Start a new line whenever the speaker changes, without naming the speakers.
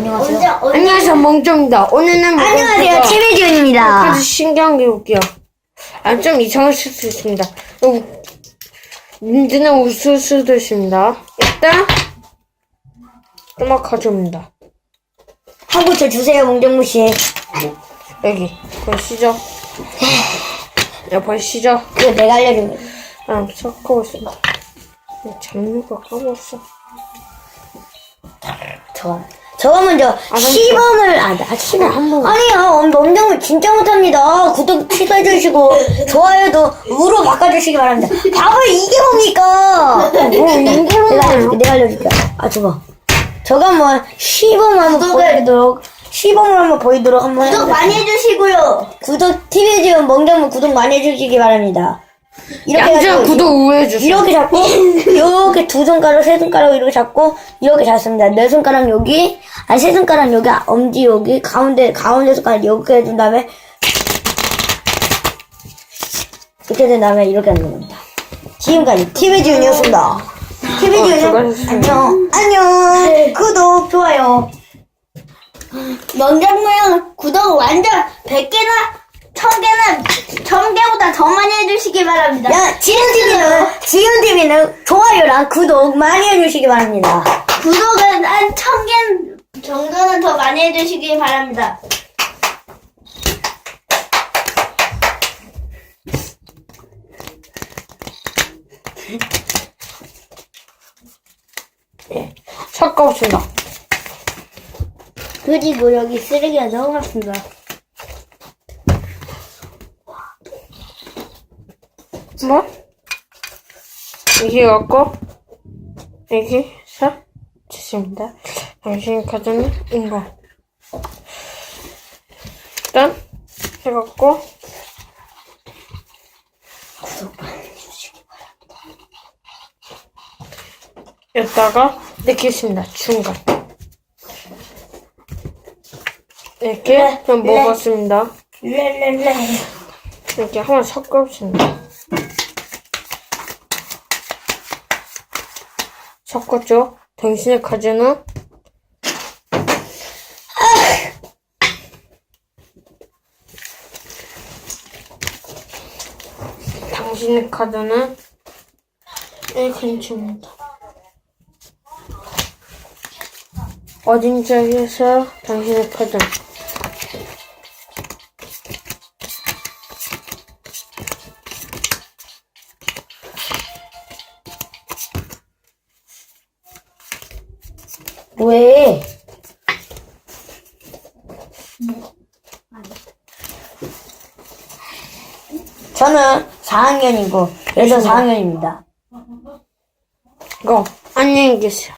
안녕하세요.
언제 언제
안녕하세요 멍청입니다. 오늘은 뭐
안녕하세요. TV지훈입니다.
아주 신기한 게 볼게요. 아, 좀 이상하실 수 있습니다. 우- 문제는 웃을 수도 있습니다. 일단 음악 가져옵니다.
한국 저 주세요, 몽정무 씨.
여기 보시죠. 야 보시죠.
그거 내가 알려준 거.
아, 섞어보겠습니다. 장르가 까먹었어.
저. 저거 먼저
그럼
시범을 아, 나 시범
한 번.
아니요, 몽정무 진짜 못합니다. 구독 취소해주시고 좋아요도 우로 바꿔주시기 바랍니다. 밥을 이게 뭡니까?
뭐 이거는
내가 내가 알려줄게. 아 저거. 저거 한번 시범 한번 보여드리도록 시범을 한번 보이도록 한번
구독
해보자.
많이 해주시고요.
구독 TV 지금 멍정무 구독 많이 해주시기 바랍니다. 이렇게
양자
해가지고
구독 우회해주세요.
이렇게 잡고 이렇게 두 손가락 세 손가락 이렇게 잡고 이렇게 잡습니다. 네 손가락 여기 아니 세 손가락 여기 엄지 여기 가운데 가운데 손가락 이렇게 해준 다음에 이렇게 된 다음에 이렇게 하는 겁니다. 지금까지 TV 지훈이었습니다. TV
어,
지훈
수고하셨습니다.
안녕 안녕 구독 좋아요
명장모형 구독 완전 100개나 1000개나 1000개보다 더 많이 해주시기 바랍니다.
야 지훈 TV는 지훈 TV는 좋아요랑 구독 많이 해주시기 바랍니다.
구독은 한 1000개 정도는 더 많이 해주시기 바랍니다.
섞어봅시다.
그리고 여기 쓰레기가 너무 많습니다.
뭐? 이게 갖고 여기 싹 좋습니다. 당신 카드는 이거 일단 해갖고 여기다가 넣겠습니다. 중간 이렇게 좀
네.
먹었습니다.
렐렐레.
이렇게 한번 섞어봅시다. 섞었죠? 당신의 카드는 당신의 카드는 이 근처입니다. 어딘지에서 당신의 카드
왜? 저는 4학년이고 얘도 4학년입니다.
이거 안녕히 계세요.